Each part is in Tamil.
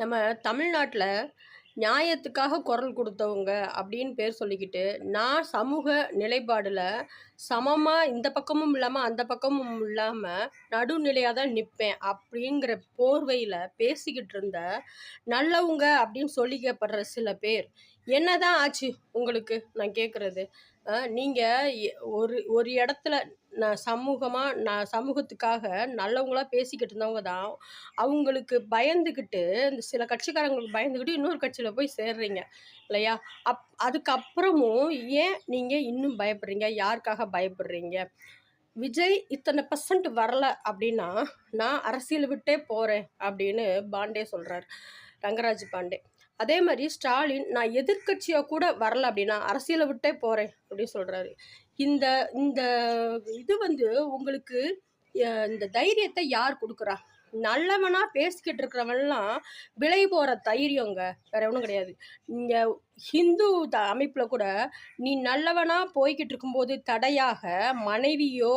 நம்ம தமிழ்நாட்டில் நியாயத்துக்காக குரல் கொடுத்தவங்க அப்படின்னு பேர் சொல்லிக்கிட்டு நான் சமூக நிலைப்பாடில் சமமாக இந்த பக்கமும் இல்லாமல் அந்த பக்கமும் இல்லாமல் நடுநிலையாக தான் நிற்பேன் அப்படிங்கிற போர்வையில் பேசிக்கிட்டு இருந்த நல்லவங்க அப்படின்னு சொல்லிக்கப்படுற சில பேர். என்ன தான் ஆச்சு உங்களுக்கு நான் கேட்குறது நீங்கள் ஒரு ஒரு இடத்துல நான் சமூகமாக நான் சமூகத்துக்காக நல்லவங்களா பேசிக்கிட்டு இருந்தவங்க தான். அவங்களுக்கு பயந்துக்கிட்டு இந்த சில கட்சிக்காரங்களுக்கு பயந்துக்கிட்டு இன்னொரு கட்சியில் போய் சேர்றீங்க இல்லையா? அப் அதுக்கப்புறமும் ஏன் நீங்கள் இன்னும் பயப்படுறீங்க? யாருக்காக பயப்படுறீங்க? விஜய் இத்தனை பர்சன்ட் வரல அப்படின்னா நான் அரசியல் விட்டே போகிறேன் அப்படின்னு பாண்டே சொல்கிறார் ரங்கராஜ் பாண்டே. அதே மாதிரி ஸ்டாலின் நான் எதிர்கட்சியாக கூட வரல அப்படின்னா அரசியலை விட்டே போகிறேன் அப்படின்னு சொல்கிறாரு இந்த இந்த இது வந்து உங்களுக்கு இந்த தைரியத்தை யார் கொடுக்குறா? நல்லவனா பேசிக்கிட்டு இருக்கிறவன்லாம் விலை போகிற தைரியங்க. வேற ஒன்றும் கிடையாது. இங்கே ஹிந்து த அமைப்பில் கூட நீ நல்லவனா போய்கிட்டு இருக்கும்போது தடையாக மனைவியோ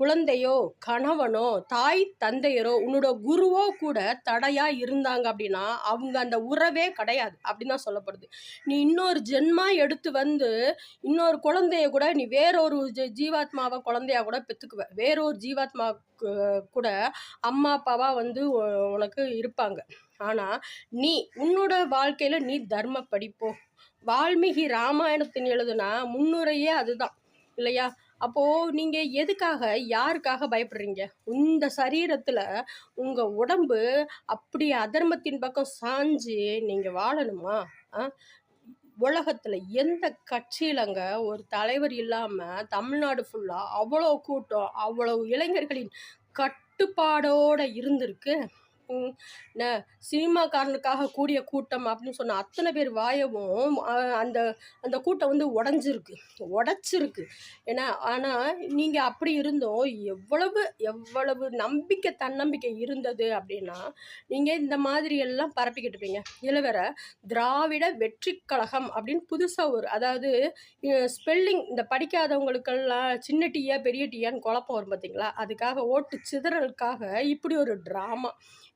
குழந்தையோ கணவனோ தாய் தந்தையரோ உன்னோட குருவோ கூட தடையாக இருந்தாங்க அப்படின்னா அவங்க அந்த உறவே கிடையாது அப்படின்னு தான் சொல்லப்படுது. நீ இன்னொரு ஜென்மா எடுத்து வந்து இன்னொரு குழந்தைய கூட நீ வேறொரு ஜீவாத்மாவை குழந்தையா கூட பெற்றுக்குவ வேறொரு ஜீவாத்மா கூட அம்மா அப்பாவாக வந்து உனக்கு இருப்பாங்க. ஆனால் நீ உன்னோட வாழ்க்கையில் நீ தர்ம படிப்போ வால்மீகி ராமாயணத்தின் எழுதுனா முன்னுரையே அதுதான். இல்லையா? அப்போது நீங்கள் எதுக்காக யாருக்காக பயப்படுறீங்க? இந்த சரீரத்தில் உங்கள் உடம்பு அப்படி அதர்மத்தின் பக்கம் சாஞ்சு நீங்கள் வாழணுமா? உலகத்தில் எந்த கட்சியிலங்க ஒரு தலைவர் இல்லாமல் தமிழ்நாடு ஃபுல்லாக அவ்வளோ கூட்டம் அவ்வளோ இளைஞர்களின் கட்டுப்பாடோடு இருந்திருக்கு? என்ன சினிமாக்காரனுக்காக கூடிய கூட்டம் அப்படின்னு சொன்ன அத்தனை பேர் வாயவும் அந்த அந்த கூட்டம் வந்து உடஞ்சிருக்கு. உடச்சிருக்கு. ஏன்னா ஆனால் நீங்கள் அப்படி இருந்தோம் எவ்வளவு எவ்வளவு நம்பிக்கை தன்னம்பிக்கை இருந்தது அப்படின்னா நீங்கள் இந்த மாதிரி எல்லாம் பரப்பிக்கிட்டு இருப்பீங்க. இதில் வேற திராவிட வெற்றி கழகம் அப்படின்னு புதுசாக ஒரு அதாவது ஸ்பெல்லிங் இந்த படிக்காதவங்களுக்கெல்லாம் சின்ன டீயா பெரிய டீயான்னு குழப்பம் வரும் பார்த்தீங்களா அதுக்காக ஓட்டு சிதறலுக்காக இப்படி ஒரு ட்ராமா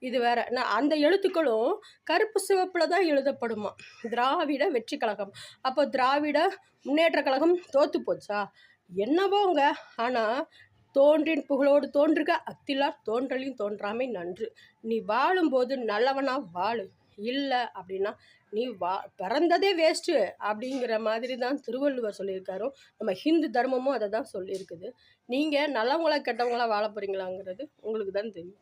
இது வேற. நான் அந்த எழுத்துக்களும் கருப்பு சிவப்பில் தான் எழுதப்படுமா? திராவிட வெற்றி கழகம். அப்போ திராவிட முன்னேற்ற கழகம் தோத்து போச்சா? என்னவோங்க. ஆனால் தோன்றின் புகழோடு தோன்றுக அத்திலார் தோன்றலையும் தோன்றாமை நன்று. நீ வாழும்போது நல்லவனா வாழு. இல்லை அப்படின்னா நீ வா பிறந்ததே வேஸ்ட்டு அப்படிங்கிற மாதிரி தான் திருவள்ளுவர் சொல்லியிருக்காரோ நம்ம ஹிந்து தர்மமும் அதை தான் சொல்லியிருக்குது. நீங்கள் நல்லவங்களா கெட்டவங்களா வாழ போகிறீங்களாங்கிறது உங்களுக்கு தான் தெரியும்.